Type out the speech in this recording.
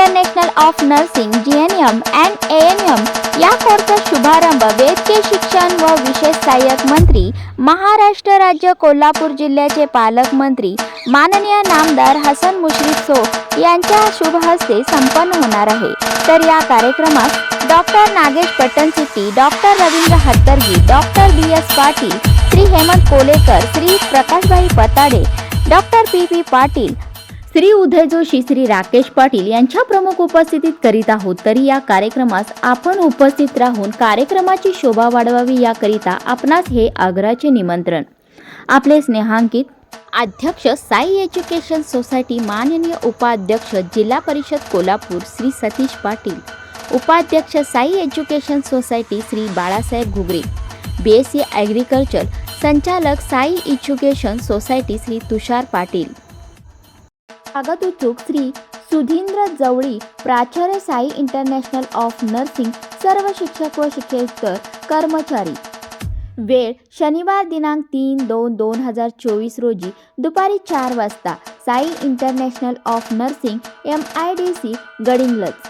International of nursing G N M and A N M या कोर्सचा शुभारंभ वैद्यकीय शिक्षण व विशेष सहाय्यक मंत्री महाराष्ट्र राज्य कोल्हापूर जिल्ह्याचे पालकमंत्री माननीय नामदार हसन मुश्रीफ सो यांच्या शुभ हस्ते संपन्न होणार आहे. तर या कार्यक्रमात doctor Nagesh Pattanshetti doctor Ravindra Hattaragi doctor B S Patil Shri Hemant Kolekar Shri Prakashbhai Patade doctor P P Patil Shri Uday Joshi Shri Rakesh Patil यांच्या प्रमुख उपस्थितीत करीत आहोत. तरी या कार्यक्रमास आपण उपस्थित राहून कार्यक्रमाची शोभा वाढवावी याकरिता आपणास हे आग्रहाचे निमंत्रण. आपले स्नेहांकित अध्यक्ष साई एज्युकेशन सोसायटी माननीय उपाध्यक्ष जिल्हा परिषद कोल्हापूर श्री सतीश पाटील उपाध्यक्ष Sai education society Shri Balasaheb Ghugare B S C agriculture संचालक साई एज्युकेशन सोसायटी श्री तुषार पाटील स्वागत चूक श्री सुधींद्र जवळी प्राचार्य साई इंटरनॅशनल ऑफ नर्सिंग सर्व शिक्षक व शिक्षकेतर कर्मचारी. वेळ शनिवार दिनांक तीन दोन दोन हजार चोवीस रोजी दुपारी चार वाजता Sai international of nursing M I D C Gadhinglaj.